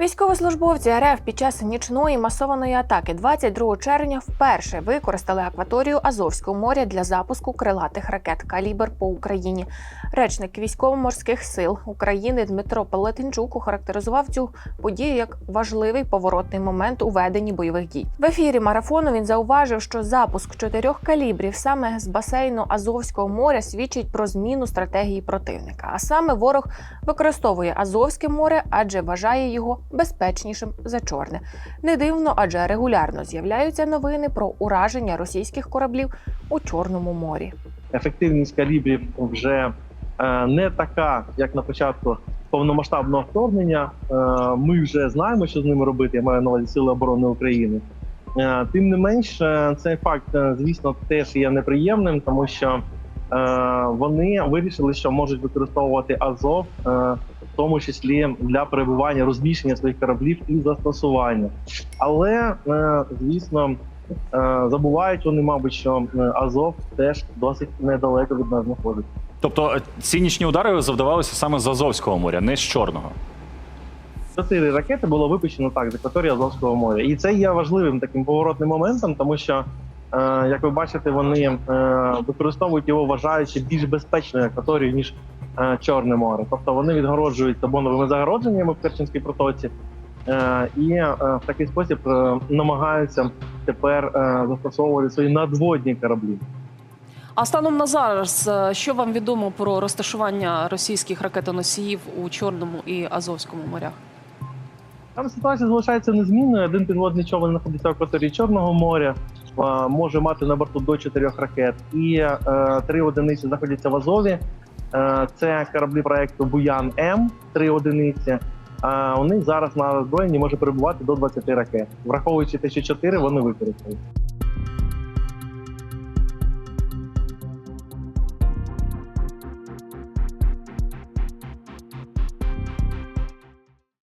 Військовослужбовці РФ під час нічної масованої атаки 22 червня вперше використали акваторію Азовського моря для запуску крилатих ракет «Калібр» по Україні. Речник військово-морських сил України Дмитро Палатинчук охарактеризував цю подію як важливий поворотний момент у веденні бойових дій. В ефірі марафону він зауважив, що запуск чотирьох калібрів саме з басейну Азовського моря свідчить про зміну стратегії противника. А саме ворог використовує Азовське море, адже вважає його безпечнішим за чорне. Не дивно, адже регулярно з'являються новини про ураження російських кораблів у Чорному морі. ефективність калібрів вже е, не така, як на початку повномасштабного вторгнення. Е, Ми вже знаємо, що з ними робити. Я маю на увазі Сили оборони України. Е, Тим не менш, цей факт, звісно, теж є неприємним, тому що вони вирішили, що можуть використовувати Азов, е, в тому числі для перебування розміщення своїх кораблів і застосування. Але е, звісно, Е, Забувають вони, мабуть, що е, Азов теж досить недалеко від нас знаходиться. Тобто е, ці нічні удари завдавалися саме з Азовського моря, не з Чорного. Чотири ракети було випущено так з акваторії Азовського моря, і це є важливим таким поворотним моментом, тому що, е, як ви бачите, вони е, використовують його, вважаючи більш безпечною акваторією ніж е, Чорне море. Тобто вони відгороджують табоновими загородженнями в Керченській протоці, е, і е, в такий спосіб е, намагаються тепер е, застосовувати свої надводні кораблі. А станом на зараз, е, що вам відомо про розташування російських ракетоносіїв у Чорному і Азовському морях? Там ситуація залишається незмінною. Один підводний човен знаходиться в акваторії Чорного моря, може мати на борту до чотирьох ракет, і е, три одиниці знаходяться в Азові. Е, це кораблі проекту Буян М, три одиниці. А них зараз на озброєнні може перебувати до 20 ракет, враховуючи те, що 4 вони використають.